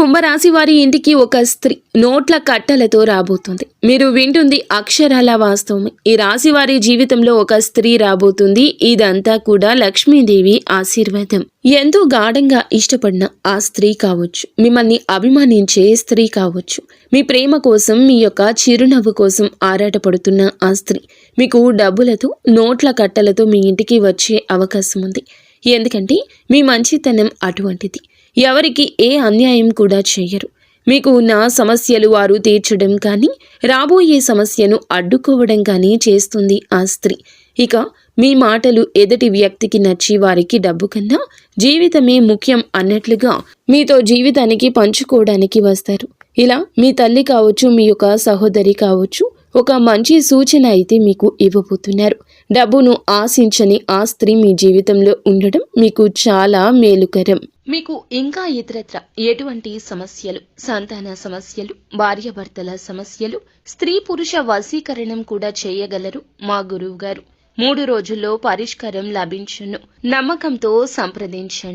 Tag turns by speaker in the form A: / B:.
A: కుంభరాశి వారి ఇంటికి ఒక స్త్రీ నోట్ల కట్టలతో రాబోతుంది. మీరు వింటుంది అక్షరాల వాస్తవమే ఈ రాశి వారి జీవితంలో ఒక స్త్రీ రాబోతుంది. ఇదంతా కూడా లక్ష్మీదేవి ఆశీర్వాదం. ఎంతో గాఢంగా ఇష్టపడిన ఆ స్త్రీ కావచ్చు. మిమ్మల్ని అభిమానించే స్త్రీ కావచ్చు. మీ ప్రేమ కోసం మీ యొక్క చిరునవ్వు కోసం ఆరాటపడుతున్న ఆ స్త్రీ. మీకు డబ్బులతో నోట్ల కట్టలతో మీ ఇంటికి వచ్చే అవకాశం ఉంది. ఎందుకంటే మీ మంచితనం అటువంటిది. ఎవరికి ఏ అన్యాయం కూడా చేయరు. మీకు ఉన్న సమస్యలు వారు తీర్చడం కానీ రాబోయే సమస్యను అడ్డుకోవడం కానీ చేస్తుంది ఆ స్త్రీ. ఇక మీ మాటలు ఎదుటి వ్యక్తికి నచ్చి వారికి డబ్బు కన్నా జీవితమే ముఖ్యం అన్నట్లుగా మీతో జీవితానికి పంచుకోవడానికి వస్తారు. ఇలా మీ తల్లి కావచ్చు మీ యొక్క సహోదరి కావచ్చు ఒక మంచి సూచన అయితే మీకు ఇవ్వబోతున్నారు. డబ్బును ఆశించని ఆ స్త్రీ మీ జీవితంలో ఉండడం మీకు చాలా మేలుకరం. మీకు ఇంకా ఇతరత్ర ఎటువంటి సమస్యలు సంతాన సమస్యలు భార్యాభర్తల సమస్యలు స్త్రీ పురుష వశీకరణం కూడా చేయగలరు? మా గురువు గారు మూడు రోజుల్లో పరిష్కారం లభించును. నమ్మకంతో సంప్రదించండి.